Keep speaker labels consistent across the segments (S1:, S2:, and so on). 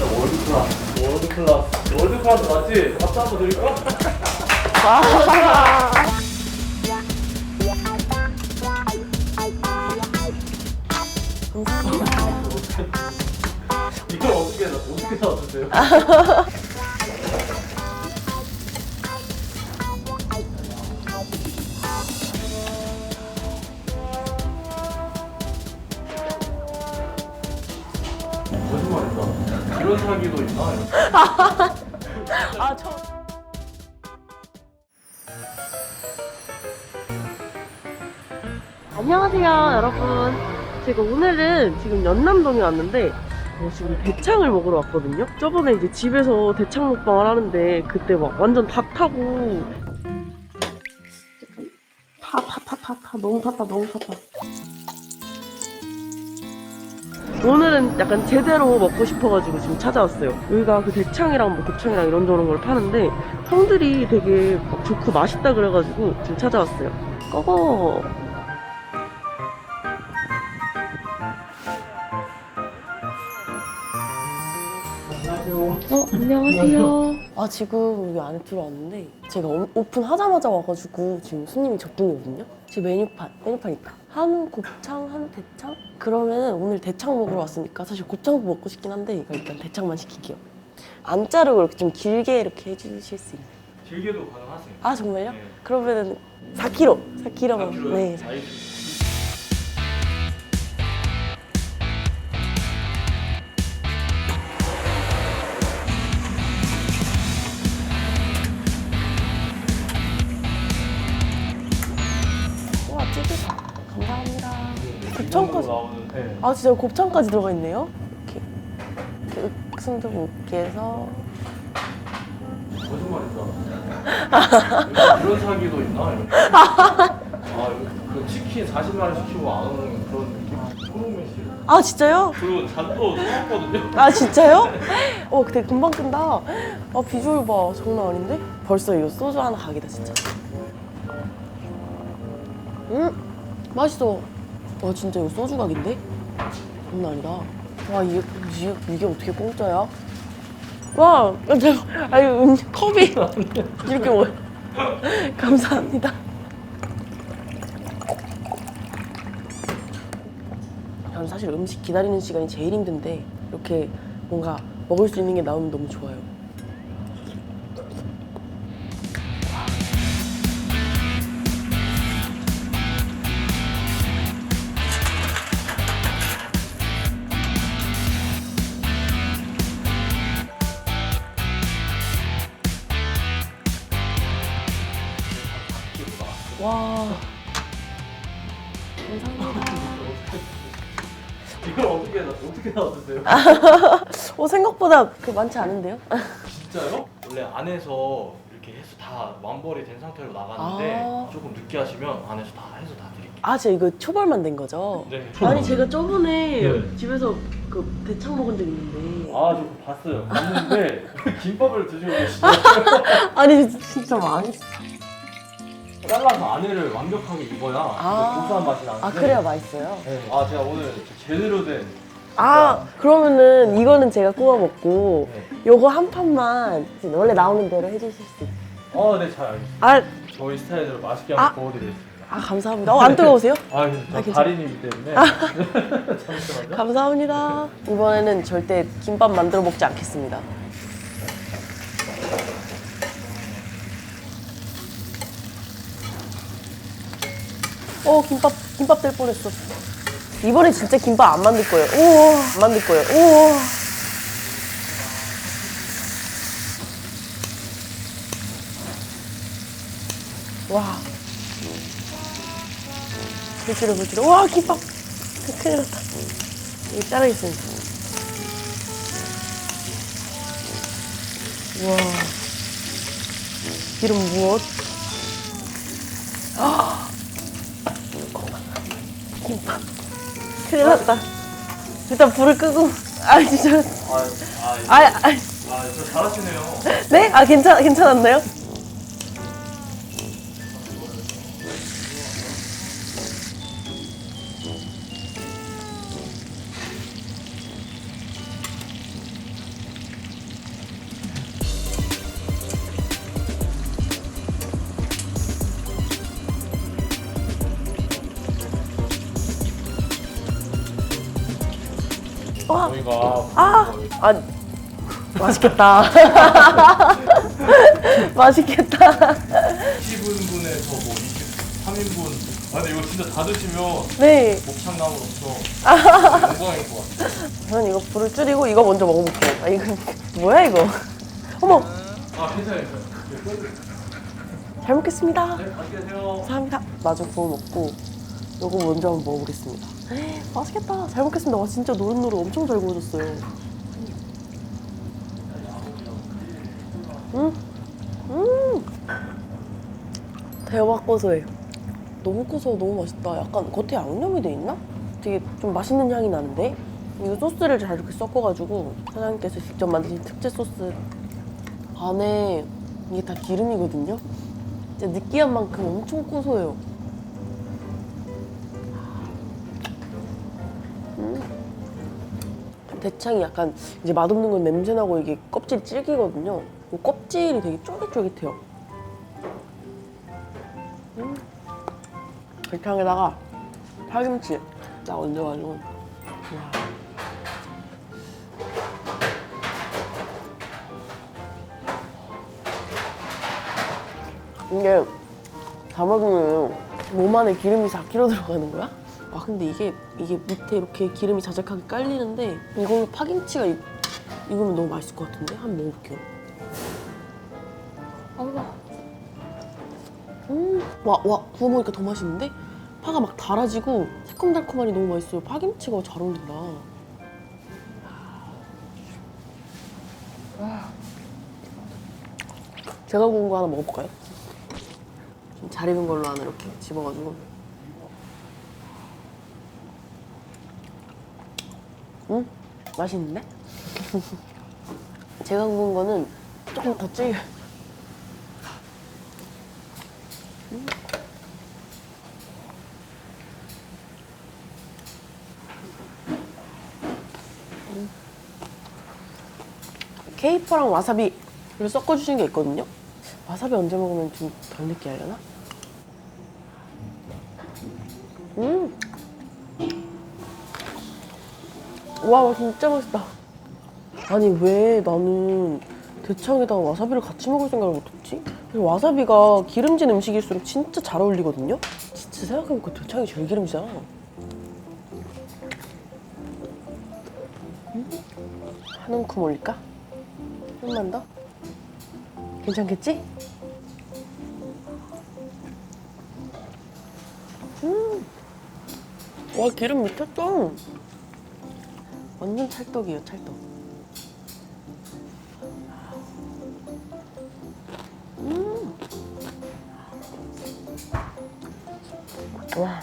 S1: 진짜 월드 클래스. 월드 클래스. 월드 클래스 맞지? 박수 한번 드릴까? 이걸 어떻게 나 어떻게 나왔어요? 이런 사기도 있나?
S2: 아, 저. 안녕하세요, 여러분. 제가 오늘은 지금 연남동에 왔는데, 어, 지금 대창을 먹으러 왔거든요? 저번에 이제 집에서 대창 먹방을 하는데, 그때 막 완전 다 타고. 타, 타, 타, 타, 타. 너무 탔다, 너무 탔다. 오늘은 약간 제대로 먹고 싶어가지고 지금 찾아왔어요. 여기가 그 대창이랑 뭐 곱창이랑 이런저런 걸 파는데 형들이 되게 막 좋고 맛있다 그래가지고 지금 찾아왔어요. 꺼거.
S1: 안녕하세요.
S2: 어, 안녕하세요. 아 지금 여기 안에 들어왔는데 제가 오픈하자마자 와가지고 지금 손님이 적분이거든요 지금 메뉴판 메뉴판 있다 한우 곱창 한우 대창 그러면 오늘 대창 먹으러 왔으니까 사실 곱창도 먹고 싶긴 한데 일단 대창만 시킬게요 안 자르고 이렇게 좀 길게 이렇게 해주실 수 있나요?
S1: 길게도 가능하세요
S2: 아 정말요?
S1: 네.
S2: 그러면 4kg 4kg만
S1: 4kg요?
S2: 네
S1: 4kg.
S2: 아, 진짜 곱창까지 들어가 있네요? 이렇게. 이렇게 순두부께서
S1: 거짓말이다. 그런 사기도 있나? 아, 이거 그 치킨 40마리 시키고 안 오는 그런 느낌?
S2: 아, 진짜요?
S1: 그리고 잔도 쏘았거든요.
S2: 아 진짜요? 어 되게 금방 끈다 아 비주얼 봐 장난 아닌데? 벌써 이거 소주 하나 각이다 진짜 음 맛있어 와 진짜 이거 소주 각인데? 장난 아니다 와 이게, 이게, 이게 어떻게 공짜야? 와 대박 아니 음, 컵이 이렇게 뭐 감사합니다 저는 사실 음식 기다리는 시간이 제일 힘든데 이렇게 뭔가 먹을 수 있는 게 나오면 너무 좋아요. 와. 감사합니다.
S1: 이걸 어떻게 나 어떻게 나왔어요?
S2: 어, 생각보다 그 많지 않은데요?
S1: 진짜요? 원래 안에서 이렇게 해서 다 완벌이 된 상태로 나가는데
S2: 아.
S1: 조금 늦게 하시면 안에서 다 해서 다 드릴게요.
S2: 아, 제가 이거 초벌만 된 거죠?
S1: 네.
S2: 아니, 제가 저번에
S1: 네.
S2: 집에서 그 대창 먹은 적 있는데.
S1: 아, 저 봤어요. 봤는데 김밥을 드시고 계시죠?
S2: 아니, 진짜 많이.
S1: 잘라서 안에를 완벽하게 입어야
S2: 아.
S1: 그 고소한 맛이 나는데.
S2: 아, 그래야 맛있어요?
S1: 네. 아, 제가 오늘 제대로 된
S2: 아, 그러면은 이거는 제가 구워 먹고,
S1: 네.
S2: 요거 한 판만 원래 나오는 대로 해주실 수 있어요?
S1: 어, 네, 잘 알겠습니다.
S2: 아,
S1: 저희 스타일대로 맛있게
S2: 아.
S1: 한번 구워드리겠습니다.
S2: 아 감사합니다. 어, 안 뜨거우세요?
S1: 아, 저
S2: 아, 괜찮-
S1: 달인이기 때문에. 잠시만요.
S2: 감사합니다. 이번에는 절대 김밥 만들어 먹지 않겠습니다. 어, 김밥, 김밥 될 뻔했어. 이번에 진짜 김밥 안 만들 거예요. 우와, 안 만들 거예요. 우와. 와. 불길어, 불길어. 와, 김밥. 큰일 났다. 여기 자르겠습니다. 와. 이름 무엇? 아. 김밥. 큰일 났다. 일단 불을 끄고. 아, 진짜.
S1: 아, 아,
S2: 아, 아,
S1: 아, 저 잘하시네요.
S2: 네? 아, 괜찮, 괜찮았나요? 와.
S1: 저희가
S2: 아, 아 맛있겠다. 맛있겠다.
S1: 20인분에서 뭐 23인분. 아 근데 이거 진짜 다 드시면
S2: 네,
S1: 목창남으로서 영광일 것 같아요.
S2: 저는 이거 불을 줄이고 이거 먼저 먹어볼게요. 아 이거 뭐야 이거? 어머,
S1: 아 괜찮아요.
S2: 잘 먹겠습니다.
S1: 네, 드세요.
S2: 감사합니다. 마저 구워 먹고 요거 먼저 한번 먹어보겠습니다. 맛있겠다. 잘 먹겠습니다. 와 진짜 노릇노릇 엄청 잘 구워졌어요. 음, 음, 대박 고소해. 너무 고소해, 너무 맛있다. 약간 겉에 양념이 돼 있나? 되게 좀 맛있는 향이 나는데 이거 소스를 잘 이렇게 섞어가지고 사장님께서 직접 만드신 특제 소스 안에 이게 다 기름이거든요. 진짜 느끼한 만큼 엄청 고소해요. 대창이 약간 이제 맛없는 건 냄새 나고 이게 껍질이 질기거든요. 이 껍질이 되게 쫄깃쫄깃해요. 음. 대창에다가 파김치 딱 얹어가지고. 와. 이게 다 먹으면 몸 안에 기름이 4kg 들어가는 거야? 아 근데 이게 이게 밑에 이렇게 기름이 자작하게 깔리는데 이걸로 파김치가 이, 익으면 너무 맛있을 것 같은데 한번 먹어볼게요. 음, 와, 와, 구워 먹으니까 더 맛있는데? 파가 막 달아지고 새콤달콤하니 너무 맛있어요. 파김치가 잘 어울린다. 제가 구운 거 하나 먹어볼까요? 좀 잘 익은 걸로 하나 이렇게 집어가지고. 음, 맛있는데? 제가 구운 거는 조금 더 질겨. 음. 케이퍼랑 와사비를 섞어주신 게 있거든요. 와사비 언제 먹으면 좀 덜 느끼하려나? 음. 와, 진짜 맛있다. 아니, 왜 나는 대창에다가 와사비를 같이 먹을 생각을 못했지? 와사비가 기름진 음식일수록 진짜 잘 어울리거든요? 진짜 생각해보니까 대창이 제일 기름지잖아. 음? 한 움큼 올릴까? 좀만 더? 괜찮겠지? 음. 와 기름 미쳤어. 완전 찰떡이에요 찰떡. 음. 와.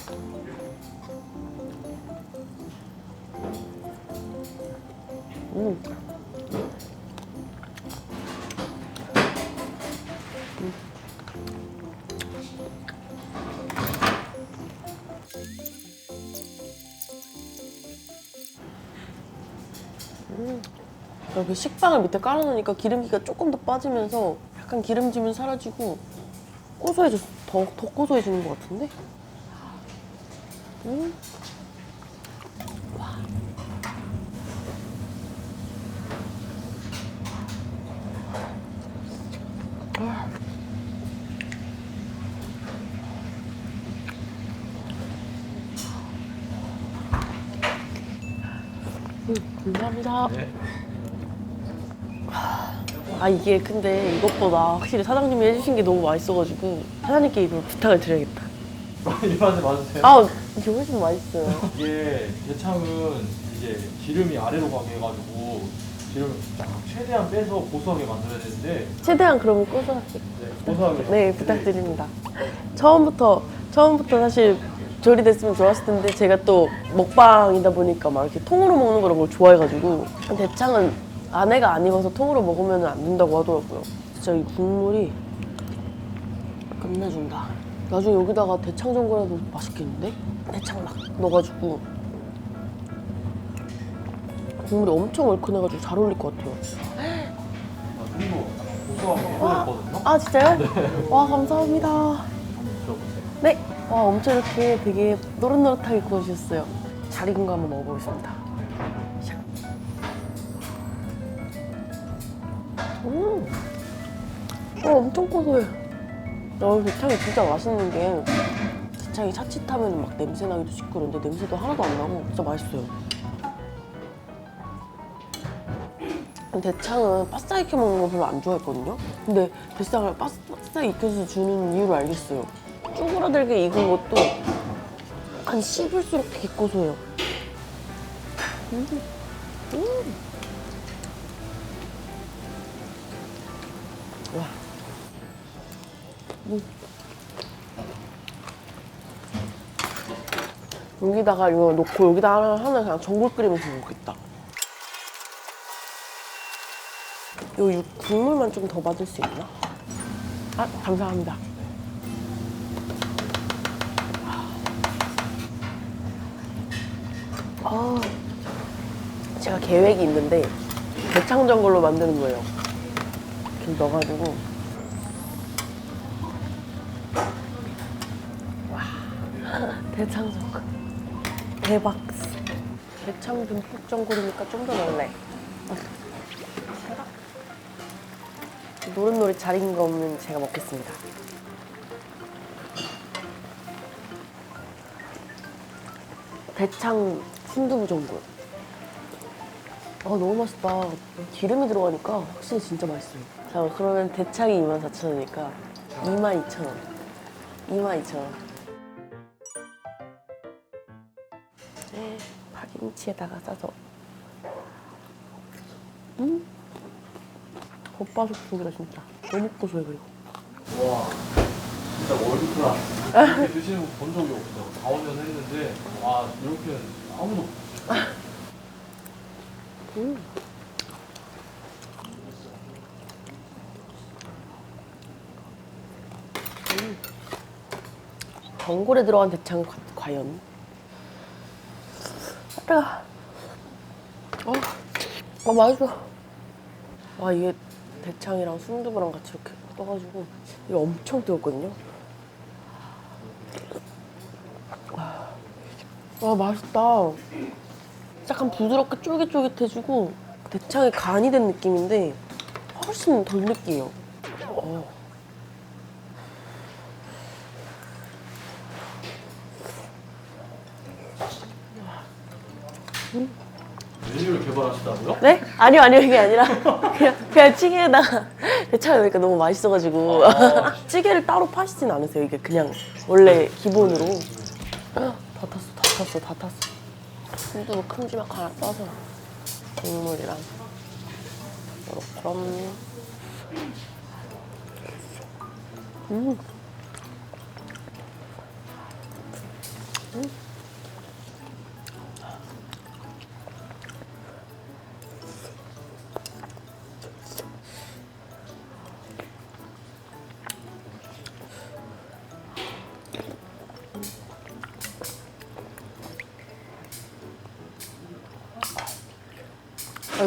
S2: 음. 이렇게 식빵을 밑에 깔아놓으니까 기름기가 조금 더 빠지면서 약간 기름짐은 사라지고 고소해졌어. 더, 더 고소해지는 것 같은데? 음. 음, 감사합니다.
S1: 네.
S2: 아 이게 근데 이것보다 확실히 사장님이 해주신 게 너무 맛있어가지고 사장님께 이걸 부탁을 드려야겠다.
S1: 입맛에 맞으세요?
S2: 아 이게 훨씬 맛있어요.
S1: 이게 대창은 이제 기름이 아래로 가게 해가지고 기름을 딱 최대한 빼서 고소하게 만들어야 되는데
S2: 최대한 그러면 고소하게.
S1: 네, 고소하게
S2: 네 부탁드립니다. 처음부터 처음부터 사실 조리됐으면 좋았을 텐데 제가 또 먹방이다 보니까 막 이렇게 통으로 먹는 걸 너무 좋아해가지고 대창은 안에가 안 익어서 통으로 먹으면 안 된다고 하더라고요. 진짜 이 국물이 끝내준다. 나중에 여기다가 대창 전골해도 맛있겠는데? 대창 막 넣어가지고 국물이 엄청 얼큰해가지고 잘 어울릴 것 같아요.
S1: 아, 게 들어있거든요.
S2: 아 진짜요? 와 감사합니다. 네. 와 엄청 이렇게 되게 노릇노릇하게 구워주셨어요. 잘 익은 거 한번 먹어보겠습니다. 어, 엄청 고소해. 어, 대창이 진짜 맛있는 게 대창이 자칫하면 막 냄새 나기도 그런데 냄새도 하나도 안 나고 진짜 맛있어요. 대창은 바싹 익혀 먹는 거 별로 안 좋아했거든요. 근데 대창을 바싹 익혀서 주는 이유를 알겠어요. 쭈그러들게 익은 것도 한 씹을수록 되게 고소해요. 음. 음. 여기다가 이거 놓고 여기다 하나, 하나 그냥 전골 끓이면서 먹겠다. 요 육- 국물만 좀 더 받을 수 있나? 아, 감사합니다. 아, 제가 계획이 있는데 대창전골로 만드는 거예요. 이렇게 넣어가지고 와 대창전골 대박. 대창 듬뿍 전골이니까 좀 더 넣을래. 노릇노릇 잘 익은 거 없는 제가 먹겠습니다. 대창 순두부 전골. 아 너무 맛있다. 기름이 들어가니까 확실히 진짜 맛있어요. 자 그러면 대창이 24,000원이니까 22,000원. 22,000원. 김치에다가 싸서. 음. 겉바속 쪽이다 진짜. 너무 고소해 그리고.
S1: 와 진짜 월드 클래스 이렇게 드시는 거 본 적이 4, 5년 했는데 와 이렇게는 아무도
S2: 음. 음. 전골에 들어간 대창 과- 과연? 아, 어, 아 맛있어. 와 이게 대창이랑 순두부랑 같이 이렇게 떠가지고 이게 엄청 뜨겁거든요. 와 맛있다. 약간 부드럽게 쫄깃쫄깃해지고 대창이 간이 된 느낌인데 훨씬 덜 느끼해요. 어.
S1: 메뉴를 개발하시다고요?
S2: 네? 아니요 아니요 이게 아니라 그냥, 그냥 찌개에다가 넣으니까 너무 맛있어가지고
S1: 아.
S2: 찌개를 따로 파시진 않으세요. 이게 그냥 원래 기본으로 다 탔어 다 탔어 다 탔어. 순두부 큼지막 하나 떠서 국물이랑 그럼 음.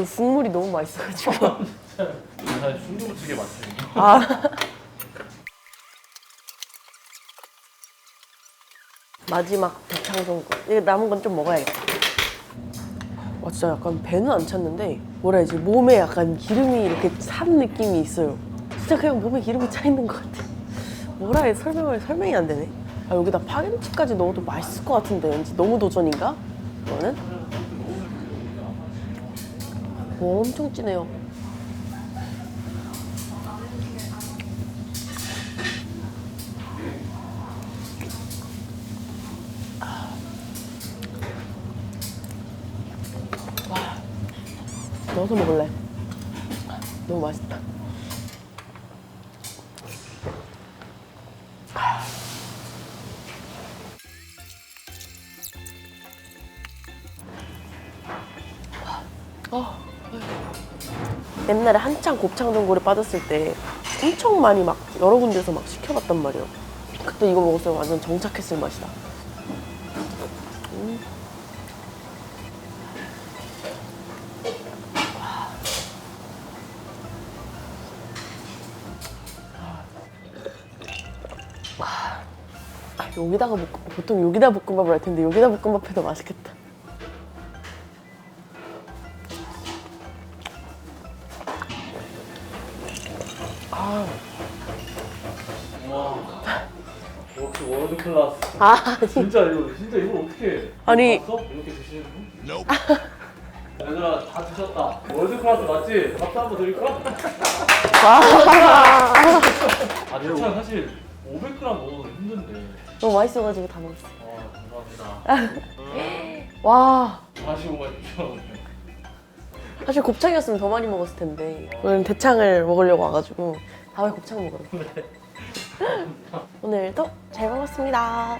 S2: 아, 국물이 너무 맛있어가지고
S1: 사실 순두부 찌개 맛집이에요
S2: 아. 마지막 대창전골. 이게 남은 건 좀 먹어야겠다. 와 진짜 약간 배는 안 찼는데 뭐라 해야지 몸에 약간 기름이 이렇게 찬 느낌이 있어요. 진짜 그냥 몸에 기름이 차 있는 것 같아. 뭐라 해 설명을 설명이 안 되네. 아, 여기다 파김치까지 넣어도 맛있을 것 같은데 왠지 너무 도전인가? 이거는? 와, 엄청 진해요. 넣어서 먹을래. 너무 맛있다. 옛날에 한창 곱창 전골에 빠졌을 때 엄청 많이 막 여러 군데서 막 시켜봤단 말이에요. 그때 이거 먹었을 때 완전 정착했을 맛이다. 아, 여기다가 볶 보통 여기다 볶음밥을 할 텐데 여기다 볶음밥 해도 맛있겠다. 아
S1: 진짜 이거 진짜 이걸 어떻게
S2: 아니.
S1: 봤어? 이렇게 드시는 분? 얘들아 다 드셨다. 월드 클래스 맞지? 박수 한번 드릴까? 아 대창 사실 500g 먹어도 힘든데.
S2: 너무 맛있어가지고 다 먹었어.
S1: 아 감사합니다.
S2: 와,
S1: 45만 6천 원.
S2: 사실 곱창이었으면 더 많이 먹었을 텐데 오늘 대창을 먹으려고 와가지고 다음에 곱창 먹으러. 오늘도 잘 먹었습니다.